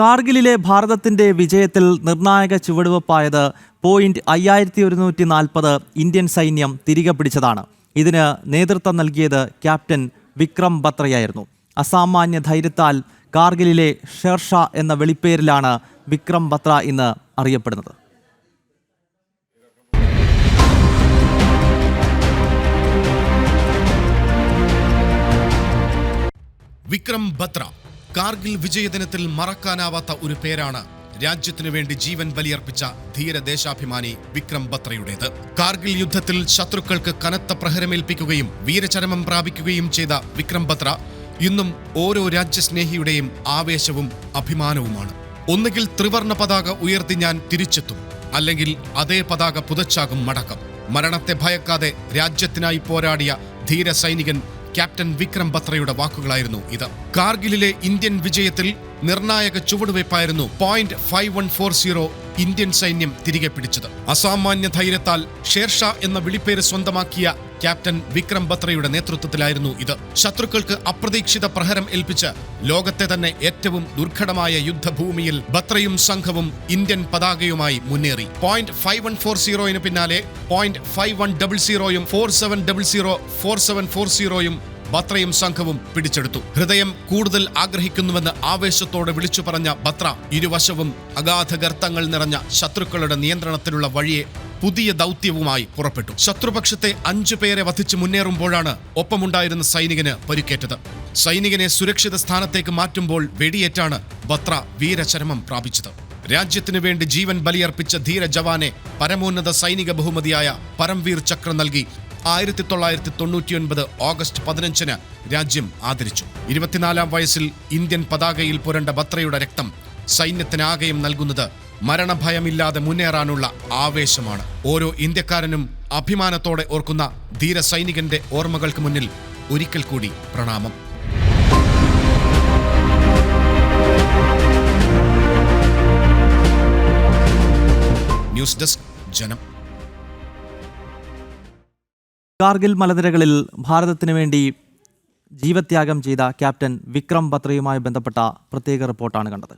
കാർഗിലിലെ ഭാരതത്തിന്റെ വിജയത്തിൽ നിർണായക ചുവടുവെപ്പായത് പോയിന്റ് അയ്യായിരത്തി ഒരുന്നൂറ്റി നാൽപ്പത് ഇന്ത്യൻ സൈന്യം തിരികെ പിടിച്ചതാണ്. ഇതിന് നേതൃത്വം നൽകിയത് ക്യാപ്റ്റൻ വിക്രം ബത്രയായിരുന്നു. അസാമാന്യ ധൈര്യത്താൽ കാർഗിലിലെ ഷെർഷ എന്ന വെളിപ്പേരിലാണ് വിക്രം ബത്ര ഇന്ന് അറിയപ്പെടുന്നത്. വിക്രം ബത്ര കാർഗിൽ വിജയദിനത്തിൽ മറക്കാനാവാത്ത ഒരു പേരാണ് രാജ്യത്തിനു വേണ്ടി ജീവൻ ബലിയർപ്പിച്ച ധീര ദേശാഭിമാനി വിക്രം ബത്രയുടേത്. കാർഗിൽ യുദ്ധത്തിൽ ശത്രുക്കൾക്ക് കനത്ത പ്രഹരമേൽപ്പിക്കുകയും വീരചരമം പ്രാപിക്കുകയും ചെയ്ത വിക്രം ബത്ര ഇന്നും ഓരോ രാജ്യസ്നേഹിയുടെയും ആവേശവും അഭിമാനവുമാണ്. ഒന്നുകിൽ ത്രിവർണ പതാക ഉയർത്തി ഞാൻ തിരിച്ചെത്തും അല്ലെങ്കിൽ അതേ പതാക പുതച്ചാകും മടക്കം. മരണത്തെ ഭയക്കാതെ രാജ്യത്തിനായി പോരാടിയ ധീര സൈനികൻ ക്യാപ്റ്റൻ വിക്രം ബത്രയുടെ വാക്കുകളായിരുന്നു ഇത്. കാർഗിലിലെ ഇന്ത്യൻ വിജയത്തിൽ നിർണായക ചുവടുവയ്പായിരുന്നു point five one four zero Indian സൈന്യം തിരികെ പിടിച്ചത്. അസാമാന്യ ധൈര്യത്താൽ ഷേർഷാ എന്ന വിളിപ്പേര് സ്വന്തമാക്കിയ ക്യാപ്റ്റൻ വിക്രം ബത്രയുടെ നേതൃത്വത്തിലായിരുന്നു ഇത്. ശത്രുക്കൾക്ക് അപ്രതീക്ഷിത പ്രഹരം ഏൽപ്പിച്ച് ലോകത്തെ തന്നെ ഏറ്റവും ദുർഘടമായ യുദ്ധഭൂമിയിൽ ബത്രയും സംഘവും ഇന്ത്യൻ പതാകയുമായി മുന്നേറി. പോയിന്റ് ഫൈവ് വൺ ഫോർ സീറോയിന് പിന്നാലെ point five one double സീറോയും four seven double zero four seven four സീറോയും ബത്രയും സംഘവും പിടിച്ചെടുത്തു. ഹൃദയം കൂടുതൽ ആഗ്രഹിക്കുന്നുവെന്ന് ആവേശത്തോടെ വിളിച്ചു പറഞ്ഞ ബത്ര ഇരുവശവും അഗാധ ഗർത്തങ്ങൾ നിറഞ്ഞ ശത്രുക്കളുടെ നിയന്ത്രണത്തിലുള്ള വഴിയെ പുതിയ ദൗത്യവുമായി പുറപ്പെട്ടു. ശത്രുപക്ഷത്തെ അഞ്ചു പേരെ വധിച്ച് മുന്നേറുമ്പോഴാണ് ഒപ്പമുണ്ടായിരുന്ന സൈനികന് പരിക്കേറ്റത്. സൈനികനെ സുരക്ഷിത സ്ഥാനത്തേക്ക് മാറ്റുമ്പോൾ വെടിയേറ്റാണ് ബത്ര വീരചരമം പ്രാപിച്ചത്. രാജ്യത്തിനു വേണ്ടി ജീവൻ ബലിയർപ്പിച്ച ധീര ജവാനെ പരമോന്നത സൈനിക ബഹുമതിയായ പരംവീർ ചക്രം നൽകി ആയിരത്തി തൊള്ളായിരത്തി തൊണ്ണൂറ്റിയൊൻപത് ഓഗസ്റ്റ് പതിനഞ്ചിന് രാജ്യം ആദരിച്ചു. ഇരുപത്തിനാലാം വയസ്സിൽ ഇന്ത്യൻ പതാകയിൽ പുരണ്ട ബത്രയുടെ രക്തം സൈന്യത്തിനാകെയും നൽകുന്നത് മരണഭയമില്ലാതെ മുന്നേറാനുള്ള ആവേശമാണ്. ഓരോ ഇന്ത്യക്കാരനും അഭിമാനത്തോടെ ഓർക്കുന്ന ധീര സൈനികന്റെ ഓർമ്മകൾക്ക് മുന്നിൽ ഒരിക്കൽ കൂടി പ്രണാമം. ന്യൂസ് ഡെസ്ക് ജനം. കാർഗിൽ മലനിരകളിൽ ഭാരതത്തിനു വേണ്ടി ജീവത്യാഗം ചെയ്ത ക്യാപ്റ്റൻ വിക്രം ബത്രയുമായി ബന്ധപ്പെട്ട പ്രത്യേക റിപ്പോർട്ടാണ് കണ്ടത്.